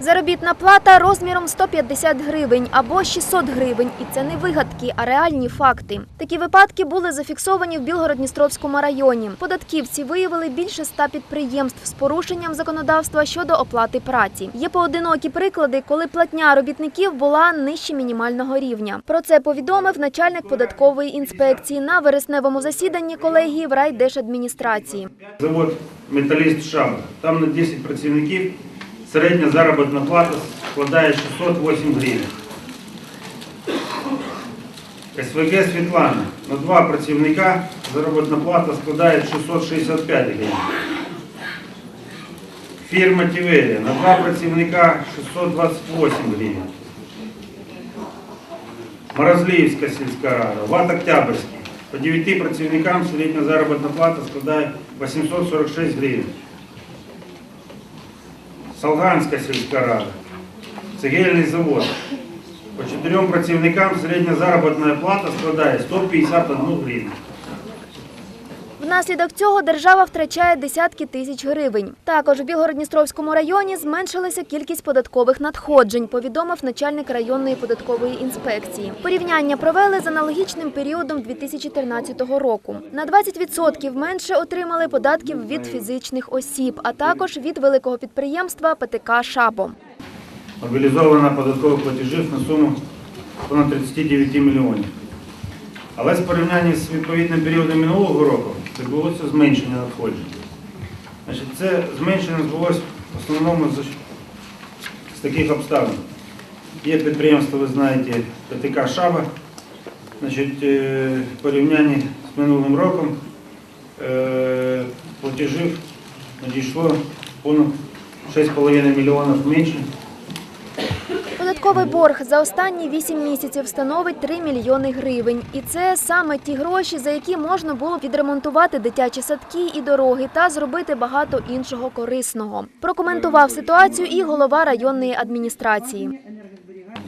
Заробітна плата розміром 150 гривень або 600 гривень. І це не вигадки, а реальні факти. Такі випадки були зафіксовані в Білгород-Дністровському районі. Податківці виявили більше ста підприємств з порушенням законодавства щодо оплати праці. Є поодинокі приклади, коли платня робітників була нижче мінімального рівня. Про це повідомив начальник податкової інспекції на вересневому засіданні колегії в райдержадміністрації. Завод «Металіст Шаба». Там на 10 працівників середня заробітна плата складає 608 гривень. СВГ Світлана. На два працівника заробітна плата складає 665 гривень. Фірма Тіверія. На два працівника 628 гривень. Морозліївська сільська рада, ВАТ Октябрьський. По 9 працівникам середня заробітна плата складає 846 гривень. Солганська сільська рада, цегельний завод. По чотирьом працівникам середня заробітна плата складає 151 гривень. Внаслідок цього держава втрачає десятки тисяч гривень. Також у Білгородністровському районі зменшилася кількість податкових надходжень, повідомив начальник районної податкової інспекції. Порівняння провели з аналогічним періодом 2013 року. На 20% менше отримали податків від фізичних осіб, а також від великого підприємства ПТК «Шапо». Мобілізовано податкових платежів на суму понад 39 мільйонів. Але з порівняння з відповідним періодом минулого року відбулося зменшення надходжень. Значить, це зменшення відбулося в основному з, з таких обставин. Є підприємство, ви знаєте, ПТК Шаба. Значить, е, в порівнянні з минулим роком е, платежів надійшло понад 6,5 мільйонів менше. Податковий борг за останні 8 місяців становить 3 мільйони гривень. І це саме ті гроші, за які можна було відремонтувати дитячі садки і дороги та зробити багато іншого корисного. Прокоментував ситуацію і голова районної адміністрації.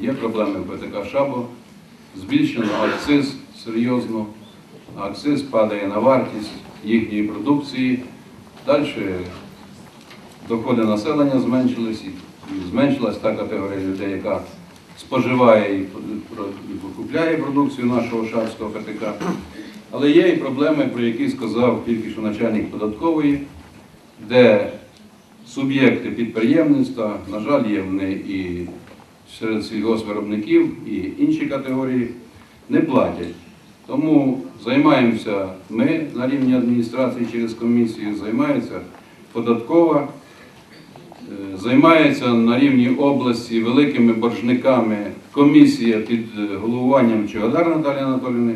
Є проблеми в ПТК Шабо, збільшено акциз серйозно, акциз падає на вартість їхньої продукції. Далі доходи населення зменшились, і зменшилась та категорія людей, яка споживає і про- і купляє продукцію нашого шабського ПТК. Але є і проблеми, про які сказав тільки що начальник податкової, де суб'єкти підприємництва, на жаль, є вони і серед сільгоспвиробників, і інші категорії не платять. Тому займаємося ми на рівні адміністрації через комісію, займається податкова, займається на рівні області великими боржниками комісія під е, головуванням Чогадар Наталії Анатоліївни.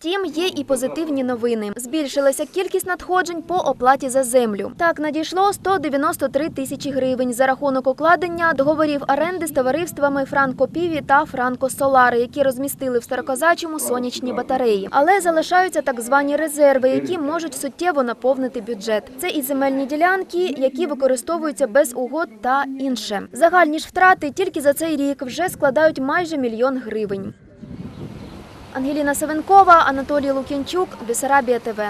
Втім, є і позитивні новини. Збільшилася кількість надходжень по оплаті за землю. Так надійшло 193 тисячі гривень за рахунок укладення договорів оренди з товариствами Франко Піві та Франко Солари, які розмістили в Старокозачому сонячні батареї. Але залишаються так звані резерви, які можуть суттєво наповнити бюджет. Це і земельні ділянки, які використовуються без угод та інше. Загальні ж втрати тільки за цей рік вже складають майже мільйон гривень. Ангеліна Савенкова, Анатолій Лук'янчук, Бесарабія ТВ.